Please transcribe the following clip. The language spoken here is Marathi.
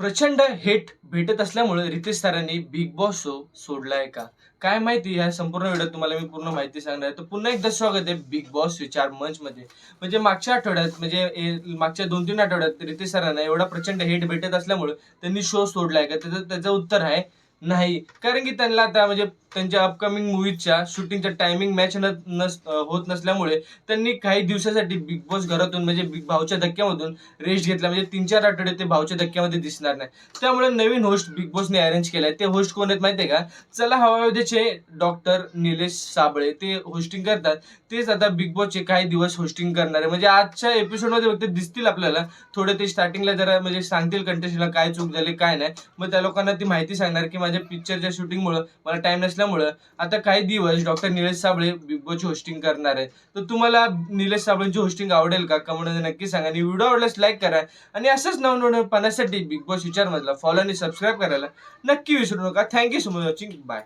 प्रचंड हेट भेटत असल्यामुळे रितेश सरांनी बिग बॉस शो सोडलाय का? काय माहिती ह्या संपूर्ण व्हिडिओ तुम्हाला मी पूर्ण माहिती सांगणार आहे. तर पुन्हा एकदा स्वागत आहे बिग बॉस विचार मंच मध्ये. म्हणजे मागच्या आठवड्यात म्हणजे ए- मागच्या दोन तीन आठवड्यात रितेश सरांना एवढा प्रचंड हेट भेटत असल्यामुळे त्यांनी शो सोडलाय का? त्याचं त्याचं उत्तर आहे नाही. कारण की त्यांना आता म्हणजे त्यांच्या अपकमिंग मूवीजच्या शूटिंगचा टायमिंग मॅच नस होत नसल्यामुळे त्यांनी काही दिवसासाठी बिग बॉस घरातून म्हणजे बिग भाऊच्या धक्क्यामधून रेस्ट घेतला. म्हणजे तीन चार आठवडे ते भाऊच्या धक्क्यामध्ये दिसणार नाही. त्यामुळे नवीन होस्ट बिग बॉसने अरेंज केलाय. ते होस्ट कोण आहेत माहितीये का? चला हवायोध्येचे डॉक्टर निलेश साबळे ते होस्टिंग करतात. तेच आता बिग बॉसचे काही दिवस होस्टिंग करणार आहे. म्हणजे आजच्या एपिसोडमध्ये फक्त दिसतील आपल्याला. थोडे ते स्टार्टिंगला जरा म्हणजे सांगतील कंटेस्टला काय चूक झाली काय नाही. मग त्या लोकांना ती माहिती सांगणार की माझ्या पिक्चरच्या शूटिंगमुळं मला टाइम नसल्यामुळं आता काही दिवस डॉक्टर निलेश साबळे बिग बॉसची होस्टिंग करणार आहे. तर तुम्हाला निलेश साबळेची होस्टिंग आवडेल का? कमेंटमध्ये नक्की सांगा आणि व्हिडिओ आवडल्यास लाईक करा. आणि असंच नवनवीन पाहण्यासाठी बिग बॉस विचार मधला फॉलो आणि सबस्क्राईब करायला नक्की विसरू नका. Thank you so much watching bye